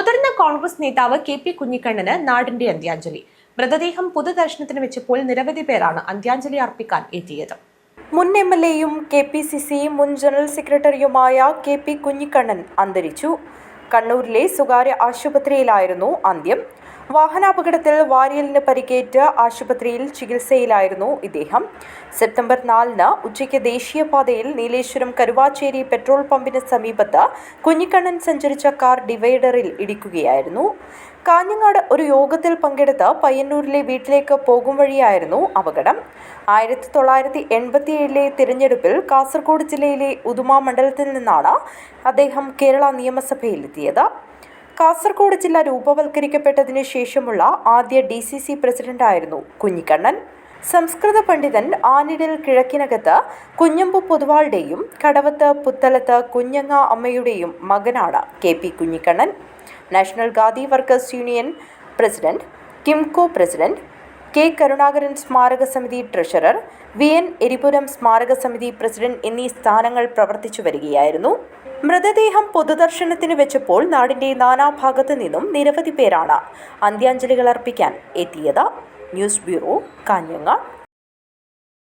മുതിർന്ന കോൺഗ്രസ് നേതാവ് K P Kunhikannan നാടിന്റെ അന്ത്യാഞ്ജലി. മൃതദേഹം പൊതുദർശനത്തിന് വെച്ചപ്പോൾ നിരവധി പേരാണ് അന്ത്യാഞ്ജലി അർപ്പിക്കാൻ എത്തിയത്. മുൻ എം എൽ എയും കെ പി സി സി മുൻ ജനറൽ സെക്രട്ടറിയുമായ കെ പി കുഞ്ഞിക്കണ്ണൻ അന്തരിച്ചു. കണ്ണൂരിലെ സ്വകാര്യ ആശുപത്രിയിലായിരുന്നു അന്ത്യം. വാഹനാപകടത്തിൽ വാരിയലിന് പരിക്കേറ്റ് ആശുപത്രിയിൽ ചികിത്സയിലായിരുന്നു ഇദ്ദേഹം. സെപ്റ്റംബർ നാലിന് ഉച്ചയ്ക്ക് ദേശീയപാതയിൽ നീലേശ്വരം കരുവാച്ചേരി പെട്രോൾ പമ്പിന് സമീപത്ത് കുഞ്ഞിക്കണ്ണൻ സഞ്ചരിച്ച കാർ ഡിവൈഡറിൽ ഇടിക്കുകയായിരുന്നു. കാഞ്ഞങ്ങാട് ഒരു യോഗത്തിൽ പങ്കെടുത്ത് പയ്യന്നൂരിലെ വീട്ടിലേക്ക് പോകും വഴിയായിരുന്നു അപകടം. ആയിരത്തി തൊള്ളായിരത്തി എൺപത്തിയേഴിലെ തിരഞ്ഞെടുപ്പിൽ കാസർഗോഡ് ജില്ലയിലെ ഉദുമ മണ്ഡലത്തിൽ നിന്നാണ് അദ്ദേഹം കേരള നിയമസഭയിലെത്തിയത്. കാസർഗോഡ് ജില്ല രൂപവൽക്കരിക്കപ്പെട്ടതിന് ശേഷമുള്ള ആദ്യ ഡി സി സി പ്രസിഡന്റായിരുന്നു കുഞ്ഞിക്കണ്ണൻ. സംസ്കൃത പണ്ഡിതൻ ആനിടൽ കിഴക്കിനകത്ത് കുഞ്ഞമ്പു പൊതുവാളുടെയും കടവത്ത് പുത്തലത്ത് കുഞ്ഞങ്ങ അമ്മയുടെയും മകനാണ് K P Kunhikannan. National Khadi workers union president Kimco president K Karunakaran സ്മാരക സമിതി ട്രഷറർ വി എൻ എരിപുരം സ്മാരക സമിതി പ്രസിഡന്റ് എന്നീ സ്ഥാനങ്ങൾ പ്രവർത്തിച്ചു വരികയായിരുന്നു. മൃതദേഹം പൊതുദർശനത്തിന് വെച്ചപ്പോൾ നാടിന്റെ നാനാഭാഗത്തു നിന്നും നിരവധി പേരാണ് അന്ത്യാഞ്ജലികൾ അർപ്പിക്കാൻ എത്തിയത്. News bureau Kanhangad.